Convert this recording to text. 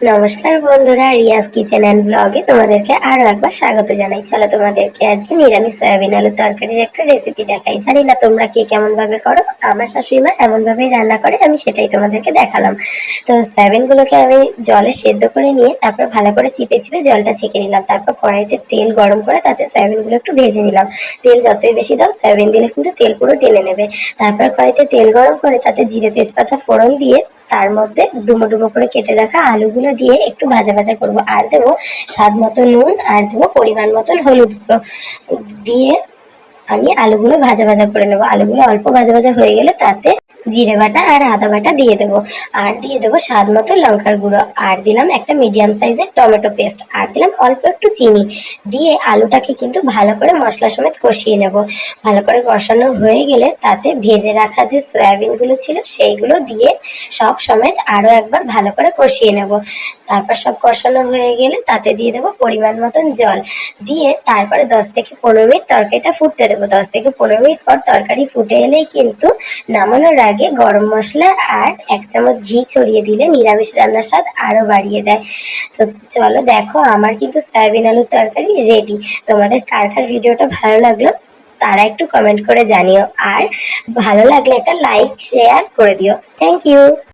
নমস্কার বন্ধুরা, Riaz kitchen and ব্লগে তোমাদেরকে আরও একবার স্বাগত জানাই। চলো তোমাদেরকে আজকে নিরামিষ সয়াবিন আলুর তরকারির একটা রেসিপি দেখাই। জানি না তোমরা কে কেমন ভাবে করো, আমার শাশুড়ি মা এমন রান্না করে, আমি সেটাই তোমাদেরকে দেখালাম। তো সয়াবিন গুলোকে আমি জলে সেদ্ধ করে নিয়ে তারপর ভালো করে চিপে চিপে জলটা ছেঁকে নিলাম। তারপর কড়াইতে তেল গরম করে তাতে সয়াবিনগুলো একটু ভেজে নিলাম। তেল যতই বেশি দাও, সয়াবিন দিলে কিন্তু তেল পুরো টেনে নেবে। তারপর কড়াইতে তেল গরম করে তাতে জিরে তেজপাতা ফোড়ন দিয়ে তার মধ্যে ডুমো ডুমো করে কেটে রাখা আলুগুলো দিয়ে একটু ভাজা ভাজা করব। আর দেবো স্বাদ মতো নুন, আর দেবো পরিমাণ মতন হলুদ গুঁড়ো। দিয়ে আমি আলুগুলো ভাজা ভাজা করে নেব। আলুগুলো অল্প ভাজা ভাজা হয়ে গেলে তাতে জিরে বাটা আর আদা বাটা দিয়ে দেবো। আর দিয়ে দেবো স্বাদ মতো লঙ্কার গুঁড়ো। আর দিলাম একটা মিডিয়াম সাইজের টমেটো পেস্ট আর দিলাম অল্প একটু চিনি। দিয়ে আলুটাকে কিন্তু ভালো করে মশলা সমেত কষিয়ে নেব। ভালো করে কষানো হয়ে গেলে তাতে ভেজে রাখা যে সয়াবিনগুলো ছিল, সেইগুলো দিয়ে সব সমেত আরও একবার ভালো করে কষিয়ে নেব। তারপর সব কষানো হয়ে গেলে তাতে দিয়ে দেবো পরিমাণ মতন জল। দিয়ে তারপরে দশ থেকে পনেরো মিনিট তরকারিটা ফুটতে দেবো। দশ থেকে পনেরো মিনিট পর তরকারি ফুটে এলেই কিন্তু নামানোর আগে গরম মশলা আর এক চামচ ঘি ছড়িয়ে দিলে নিরামিষ রান্নার স্বাদ আরও বাড়িয়ে দেয়। তো চলো দেখো আমার কিন্তু সয়াবিন আলুর তরকারি রেডি তোমাদের কার কার ভিডিওটা ভালো লাগল তারা একটু কমেন্ট করে জানিও। আর ভালো লাগলে একটা লাইক শেয়ার করে দিও। Thank you